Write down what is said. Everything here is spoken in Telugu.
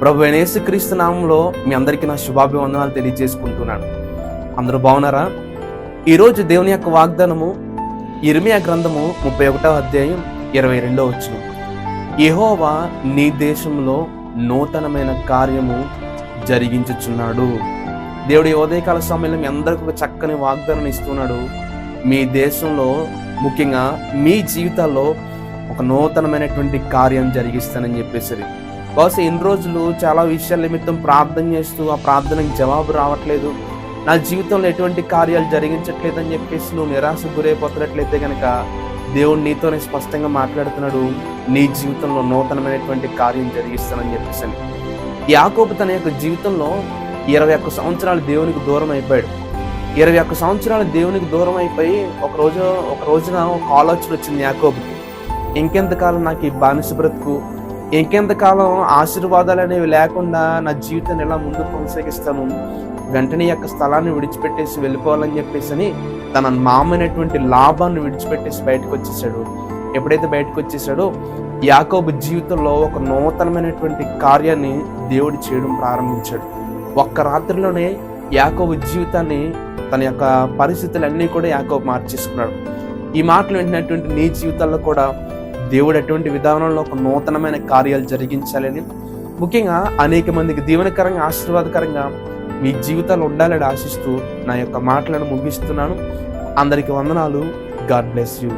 ప్రభు క్రీస్తు నామంలో మీ అందరికీ నా శుభాభివందనాలు తెలియజేసుకుంటున్నాను. అందరూ బాగున్నారా? ఈరోజు దేవుని యొక్క వాగ్దానము ఇర్మియా గ్రంథము ముప్పై ఒకటో అధ్యాయం ఇరవై రెండో వచ్చిన యహోవా నీ దేశంలో నూతనమైన కార్యము జరిగించుచున్నాడు. దేవుడి ఉదయకాల సమయంలో మీ అందరికి ఒక చక్కని వాగ్దానం ఇస్తున్నాడు. మీ దేశంలో ముఖ్యంగా మీ జీవితాల్లో ఒక నూతనమైనటువంటి కార్యం జరిగిస్తానని చెప్పేసరి. బహుశా ఇన్ని రోజులు చాలా విషయాల నిమిత్తం ప్రార్థన చేస్తూ ఆ ప్రార్థనకి జవాబు రావట్లేదు. నా జీవితంలో ఎటువంటి కార్యాలు జరిగించట్లేదు అని చెప్పేసి నువ్వు నిరాశ గురైపోతున్నట్లయితే కనుక దేవుడు నీతోనే స్పష్టంగా మాట్లాడుతున్నాడు. నీ జీవితంలో నూతనమైనటువంటి కార్యం జరిగిస్తానని చెప్పేసి యాకోబు తన యొక్క జీవితంలో ఇరవై ఒక్క సంవత్సరాలు దేవునికి దూరం అయిపోయాడు. ఇరవై ఒక్క సంవత్సరాలు దేవునికి దూరం అయిపోయి ఒక రోజు ఒక రోజున ఒక ఆలోచన వచ్చింది యాకోబుకి. ఇంకెంతకాలం నాకు ఈ బానిస బ్రతుకు? ఇంకెంతకాలం ఆశీర్వాదాలు అనేవి లేకుండా నా జీవితాన్ని ఎలా ముందు కొనసాగిస్తాను? వెంటనే యొక్క స్థలాన్ని విడిచిపెట్టేసి వెళ్ళిపోవాలని చెప్పేసి అని తన మామైనటువంటి లాభాన్ని విడిచిపెట్టేసి బయటకు వచ్చేసాడు ఎప్పుడైతే బయటకు వచ్చేసాడో యాకోబు జీవితంలో ఒక నూతనమైనటువంటి కార్యాన్ని దేవుడు చేయడం ప్రారంభించాడు. ఒక్క రాత్రిలోనే యాకోబు జీవితాన్ని తన యొక్క పరిస్థితులన్నీ కూడా యాకోబు మార్చేసుకున్నాడు. ఈ మాటలు వింటున్నటువంటి నీ జీవితాల్లో కూడా దేవుడు అటువంటి విధానంలో ఒక నూతనమైన కార్యాలు జరిగించాలని. ముఖ్యంగా అనేక మందికి దీవెనకరంగా ఆశీర్వాదకరంగా మీ జీవితాలు ఉండాలని ఆశిస్తూ నా యొక్క మాటలను ముగిస్తున్నాను. అందరికి వందనాలు. God bless you.